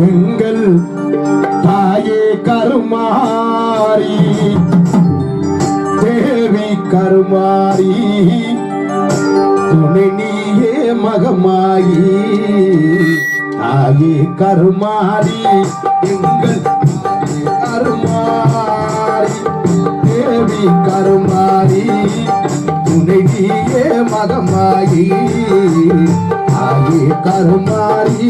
உங்கள் தாயே கருமாரி தேவி கருமாரி துணை நீயே மகமாயி தாயே கருமாரி எங்கள் கருமாரி தேவி கருமாரி துணை நீயே மகமாயி தாயே கருமாரி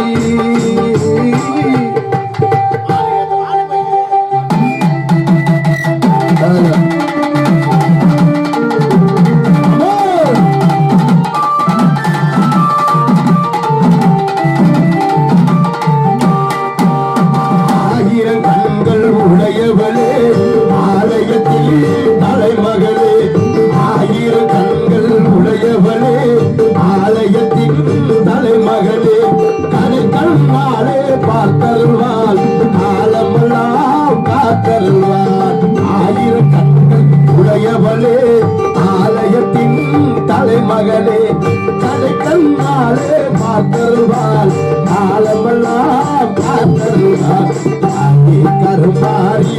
உடையவளே ஆலயத்தின் தலைமகளே தலை கண்ணாலே பார்த்தருவாள் காலமெல்லாம் பார்த்தருவாள் தாயே கருமாரி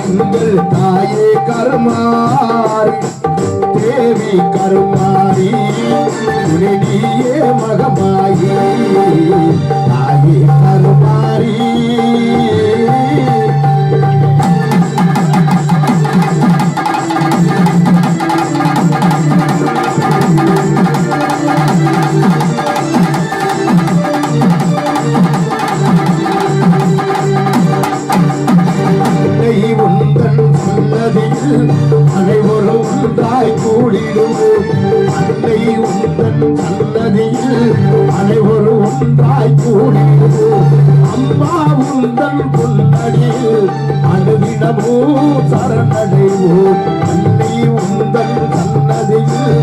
எங்கள் தாயே கருமாரி தேவி கருமாரி உன்னை நீயே ஒன்றாய் கூடிடுவோம் அன்னை உந்தன் சன்னதியில் அனைவரும் ஒன்றாய் கூடிடுவோம் அம்மா உந்தன் புல்லடியில் அணுவிடமோ சரணடைவோம் அன்னை உந்தன் சன்னதியில்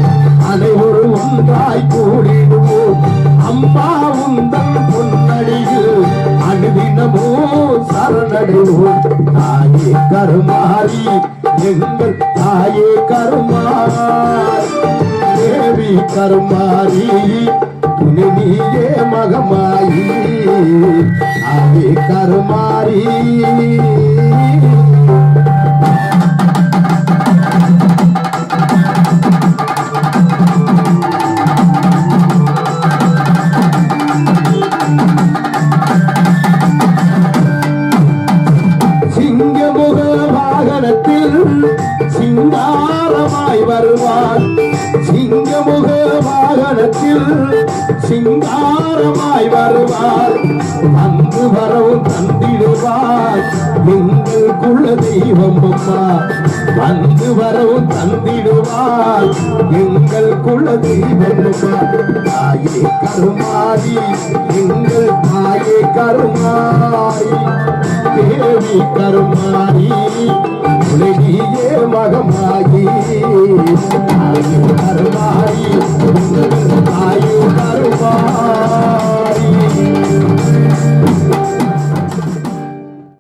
அனைவரும் ஒன்றாய் கூடிடுவோம் அம்மா உந்தன் பொன்னடியில் அணுவிடமோ சரணடைவோம் கருமாரி எங்கள் தாயே கருமாரி தேவி கருமாரி துணை நீயே மகமாயி. தாயே கருமாரி வருவார். சிங்கமுக வாகனத்தில் சிங்காரமாய் வருவார். அங்கு வரவும் தந்திடுவார். எங்கள் குல தெய்வம் அம்மா வந்து வரவும் தந்திடுவார். எங்கள் குல தெய்வம் அம்மா தாயே கருமாரி எங்கள் தாயே கருமாரி தேவி கருமாரி உலகியே மகமாகி